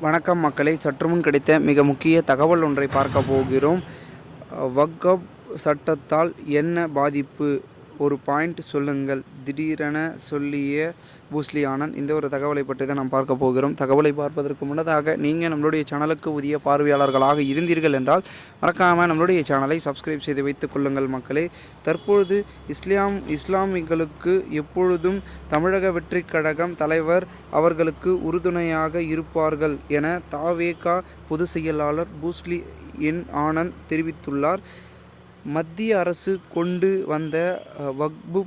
வணக்கம் மக்களை. சற்றுமுன் கிடைத்த மிக முக்கிய தகவல் ஒன்றை பார்க்க போகிறோம். வக்கப் சட்டத்தால் என்ன பாதிப்பு? ஒரு பாயிண்ட் சொல்லுங்கள். திடீரென சொல்லிய பூஸ்லி ஆனந்த் இந்த ஒரு தகவலை பற்றி தான் நாம் பார்க்க போகிறோம். தகவலை பார்ப்பதற்கு முன்னதாக நீங்கள் நம்மளுடைய சேனலுக்கு புதிய பார்வையாளர்களாக இருந்தீர்கள் என்றால் மறக்காமல் நம்மளுடைய சேனலை சப்ஸ்கிரைப் செய்து வைத்துக் கொள்ளுங்கள் மக்களே. தற்பொழுது இஸ்லாம் இஸ்லாமிகளுக்கு எப்பொழுதும் தமிழக வெற்றி கழகம் தலைவர் அவர்களுக்கு உறுதுணையாக இருப்பார்கள் என தாவேகா பொதுச் செயலாளர் பூஸ்லி என் ஆனந்த் தெரிவித்துள்ளார். மத்திய அரசு கொண்டு வந்த அஹ், வக்பு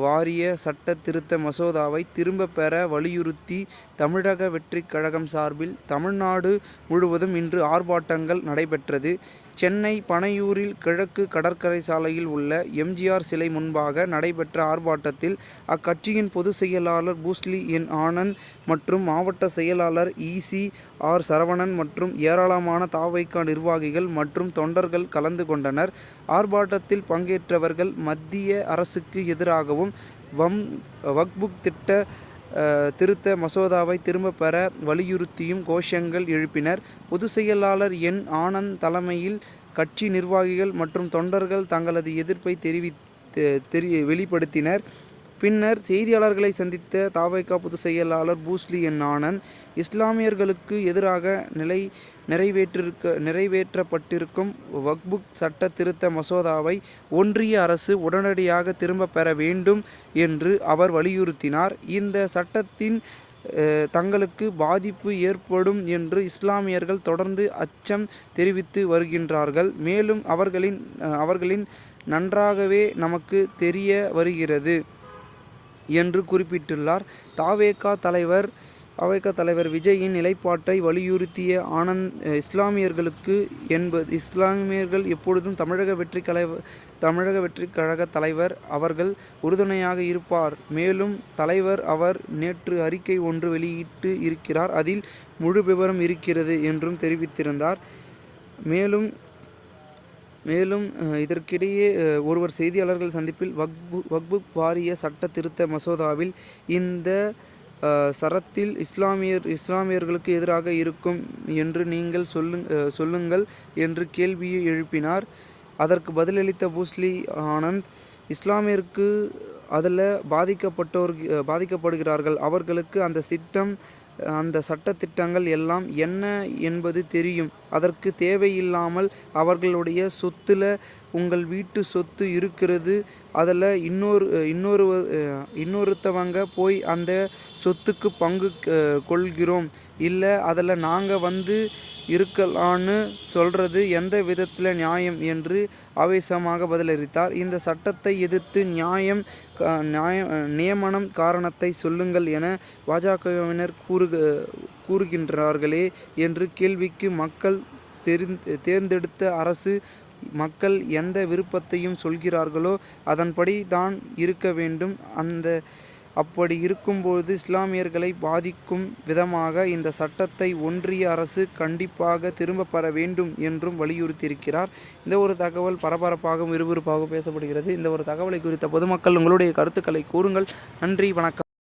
வாரிய சட்ட திருத்த மசோதாவை திரும்ப பெற வலியுறுத்தி தமிழக வெற்றிக் கழகம் சார்பில் தமிழ்நாடு முழுவதும் இன்று ஆர்ப்பாட்டங்கள் நடைபெற்றது. சென்னை பனையூரில் கிழக்கு கடற்கரை சாலையில் உள்ள எம்ஜிஆர் சிலை முன்பாக நடைபெற்ற ஆர்ப்பாட்டத்தில் அக்கட்சியின் பொதுச் செயலாளர் பூஸ்லி என் ஆனந்த் மற்றும் மாவட்ட செயலாளர் இசி ஆர் சரவணன் மற்றும் ஏராளமான தாவைக்கா நிர்வாகிகள் மற்றும் தொண்டர்கள் கலந்து கொண்டனர். ஆர்ப்பாட்டத்தில் பங்கேற்றவர்கள் மத்திய அரசுக்கு எதிராகவும் வம் வக்புக் திட்ட திருத்த மசோதாவை திரும்ப பெற வலியுறுத்தியும் கோஷங்கள் எழுப்பினர். பொதுச் செயலாளர் என். ஆனந்த் தலைமையில் கட்சி நிர்வாகிகள் மற்றும் தொண்டர்கள் தங்களது எதிர்ப்பை தெரிவித்து தெரி வெளிப்படுத்தினர். பின்னர் செய்தியாளர்களை சந்தித்த தாவைக்கா பொதுச் செயலாளர் பூஸ்லி என் ஆனந்த் இஸ்லாமியர்களுக்கு எதிராக நிலை நிறைவேற்றிருக்க நிறைவேற்றப்பட்டிருக்கும் வக்புக் சட்ட திருத்த மசோதாவை ஒன்றிய அரசு உடனடியாக திரும்ப பெற வேண்டும் என்று அவர் வலியுறுத்தினார். இந்த சட்டத்தின் தங்களுக்கு பாதிப்பு ஏற்படும் என்று இஸ்லாமியர்கள் தொடர்ந்து அச்சம் தெரிவித்து வருகின்றார்கள். மேலும் அவர்களின் அவர்களின் நன்றாகவே நமக்கு தெரிய வருகிறது. என்று குறிப்பிட்டுள்ளார். தாவேகா தலைவர் தாவேகா தலைவர் விஜயின் நிலைப்பாட்டை வலியுறுத்திய ஆனந்த் இஸ்லாமியர்களுக்கு என்பது இஸ்லாமியர்கள் எப்பொழுதும் தமிழக வெற்றி கலைவ தமிழக வெற்றி கழக தலைவர் அவர்கள் உறுதுணையாக இருப்பார். மேலும் தலைவர் அவர் நேற்று அறிக்கை ஒன்று வெளியிட்டு இருக்கிறார். அதில் முழு விவரம் இருக்கிறது என்றும் தெரிவித்திருந்தார். மேலும் மேலும் இதற்கிடையே ஒருவர் செய்தியாளர்கள் சந்திப்பில் வக்பு வக்பு வாரிய சட்ட திருத்த மசோதாவில் இந்த சரத்தில் இஸ்லாமியர் இஸ்லாமியர்களுக்கு எதிராக இருக்கும் என்று நீங்கள் சொல்லு சொல்லுங்கள் என்று கேள்வியை எழுப்பினார். அதற்கு பதிலளித்த பூஸ்லி ஆனந்த் இஸ்லாமியருக்கு அதில் பாதிக்கப்பட்டோர் பாதிக்கப்படுகிறார்கள். அவர்களுக்கு அந்த திட்டம் அந்த சட்டத்திட்டங்கள் எல்லாம் என்ன என்பது தெரியும். அதற்கு தேவையில்லாமல் அவர்களுடைய சொத்துல உங்கள் வீட்டு சொத்து இருக்கிறது. அதில் இன்னொரு இன்னொரு இன்னொருத்தவங்க போய் அந்த சொத்துக்கு பங்கு கொள்கிறோம். இல்லை அதில் நாங்கள் வந்து இருக்கலான்னு சொல்கிறது எந்த விதத்தில் நியாயம் என்று ஆவேசமாக பதிலளித்தார். இந்த சட்டத்தை எதிர்த்து நியாயம் நியாயம் நியமனம் காரணத்தை சொல்லுங்கள் என பாஜகவினர் கூறுக கூறுகின்றார்களே என்று கேள்விக்கு மக்கள் தெரிந்து தேர்ந்தெடுத்த அரசு மக்கள் எந்த விருப்பத்தையும் சொல்கிறார்களோ அதன்படி தான் இருக்க வேண்டும். அந்த அப்படி இருக்கும்போது இஸ்லாமியர்களை பாதிக்கும் விதமாக இந்த சட்டத்தை ஒன்றிய அரசு கண்டிப்பாக திரும்ப பெற வேண்டும் என்றும் வலியுறுத்தியிருக்கிறார். இந்த ஒரு தகவல் பரபரப்பாகவும் விறுவிறுப்பாகவும் பேசப்படுகிறது. இந்த ஒரு தகவலை குறித்த பொதுமக்கள் உங்களுடைய கருத்துக்களை கூறுங்கள். நன்றி வணக்கம்.